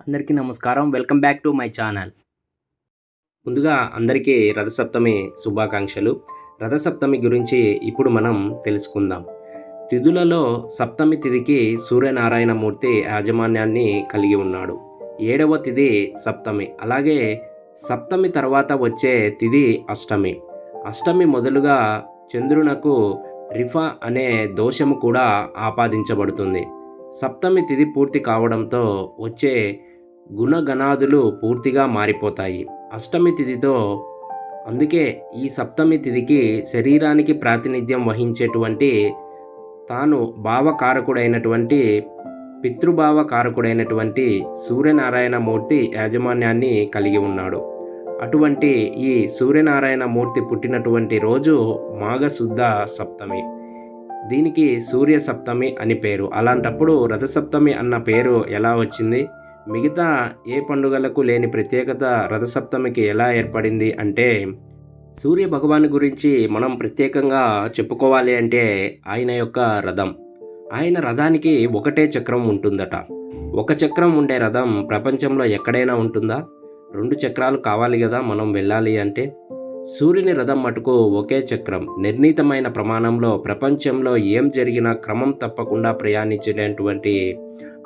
అందరికీ నమస్కారం. Welcome back to my channel. ముందుగా అందరికీ రథసప్తమి శుభాకాంక్షలు. రథసప్తమి గురించి ఇప్పుడు మనం తెలుసుకుందాం. తిథులలో సప్తమి తిథికి సూర్యనారాయణమూర్తి యాజమాన్యాన్ని కలిగి ఉన్నాడు. ఏడవ తిథి సప్తమి. అలాగే సప్తమి తర్వాత వచ్చే తిథి అష్టమి. అష్టమి మొదలుగా చంద్రునకు రిఫా అనే దోషము కూడా ఆపాదించబడుతుంది. సప్తమి తిథి పూర్తి కావడంతో వచ్చే గుణగణాదులు పూర్తిగా మారిపోతాయి. అష్టమి తిథితో అందుకే ఈ సప్తమి తిథికి శరీరానికి ప్రాతినిధ్యం వహించేటువంటి తాను భావకారకుడైనటువంటి పితృభావకారకుడైనటువంటి సూర్యనారాయణ మూర్తి యాజమాన్యాన్ని కలిగి ఉన్నాడు. అటువంటి ఈ సూర్యనారాయణ మూర్తి పుట్టినటువంటి రోజు మాఘశుద్ధ సప్తమి. దీనికి సూర్య సప్తమి అని పేరు. అలాంటప్పుడు రథసప్తమి అన్న పేరు ఎలా వచ్చింది? మిగతా ఏ పండుగలకు లేని ప్రత్యేకత రథసప్తమికి ఎలా ఏర్పడింది అంటే సూర్య భగవాన్ గురించి మనం ప్రత్యేకంగా చెప్పుకోవాలి అంటే ఆయన యొక్క రథం. ఆయన రథానికి ఒకటే చక్రం ఉంటుందట. ఒక చక్రం ఉండే రథం ప్రపంచంలో ఎక్కడైనా ఉంటుందా? రెండు చక్రాలు కావాలి కదా మనం వెళ్ళాలి అంటే? సూర్యుని రథం మటుకు ఒకే చక్రం. నిర్ణీతమైన ప్రమాణంలో ప్రపంచంలో ఏం జరిగినా క్రమం తప్పకుండా ప్రయాణించేటటువంటి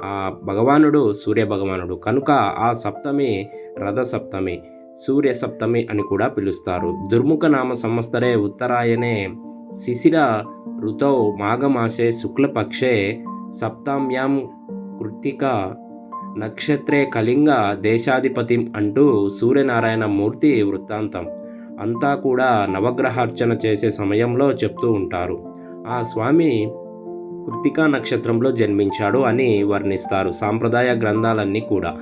ఆ భగవానుడు సూర్య భగవానుడు కనుక ఆ సప్తమి రథ సప్తమి సూర్య సప్తమి అని కూడా పిలుస్తారు. దుర్ముఖ నామ సంవత్సరే ఉత్తరాయణే శిశిర ఋతౌ మాఘమాసే శుక్లపక్షే సప్తామ్యాం కృత్తిక నక్షత్రే కళింగ దేశాధిపతిం అంటూ సూర్యనారాయణ మూర్తి వృత్తాంతం. అంతా కూడా నవగ్రహార్చన చేసే సమయంలో చెప్తూ ఉంటారు. ఆ స్వామి కృతికా నక్షత్రంలో జన్మించాడు అని వర్ణిస్తారు. సాంప్రదాయ గ్రంథాలన్నీ కూడా.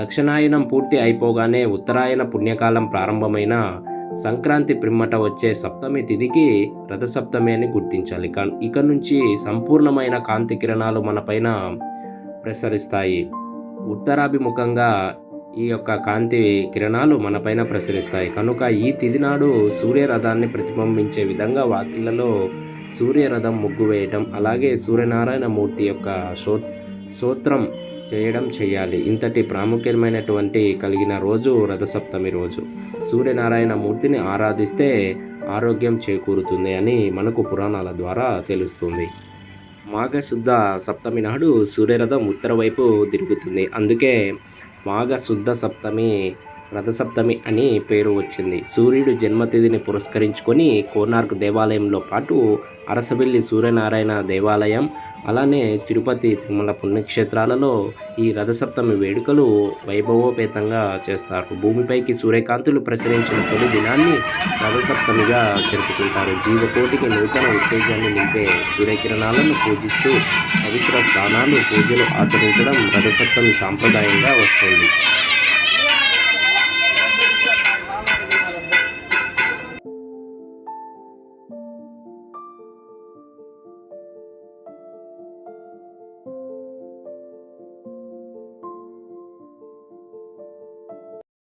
దక్షిణాయనం పూర్తి అయిపోగానే ఉత్తరాయణ పుణ్యకాలం ప్రారంభమైన సంక్రాంతి ప్రిమ్మట వచ్చే సప్తమి తిథికి రథసప్తమి అని గుర్తించాలి. ఇక నుంచి సంపూర్ణమైన కాంతి కిరణాలు మనపైన ప్రసరిస్తాయి. ఉత్తరాభిముఖంగా ఈ యొక్క కాంతి కిరణాలు మనపైన ప్రసరిస్తాయి. కనుక ఈ తిది నాడు సూర్యరథాన్ని ప్రతిబింబించే విధంగా వాకిళ్ళలో సూర్యరథం ముగ్గు వేయటం అలాగే సూర్యనారాయణ మూర్తి యొక్క శో స్తోత్రం చేయడం చేయాలి. ఇంతటి ప్రాముఖ్యమైనటువంటి కలిగిన రోజు రథసప్తమి రోజు. సూర్యనారాయణ మూర్తిని ఆరాధిస్తే ఆరోగ్యం చేకూరుతుంది అని మనకు పురాణాల ద్వారా తెలుస్తుంది. మాఘశుద్ధ సప్తమి నాడు సూర్యరథం ఉత్తర వైపు తిరుగుతుంది. అందుకే మాఘశుద్ధ సప్తమి రథసప్తమి అని పేరు వచ్చింది. సూర్యుడు జన్మతిథిని పురస్కరించుకొని కోనార్క్ దేవాలయంలో పాటు అరసవెల్లి సూర్యనారాయణ దేవాలయం అలానే తిరుపతి తిరుమల పుణ్యక్షేత్రాలలో ఈ రథసప్తమి వేడుకలు వైభవోపేతంగా చేస్తారు. భూమిపైకి సూర్యకాంతులు ప్రసరించిన తొలి దినాన్ని రథసప్తమిగా జరుపుకుంటారు. జీవకోటికి నూతన ఉత్తేజాన్ని నింపే సూర్యకిరణాలను పూజిస్తూ పవిత్ర స్నానాలు పూజలు ఆచరించడం రథసప్తమి సాంప్రదాయంగా వస్తుంది.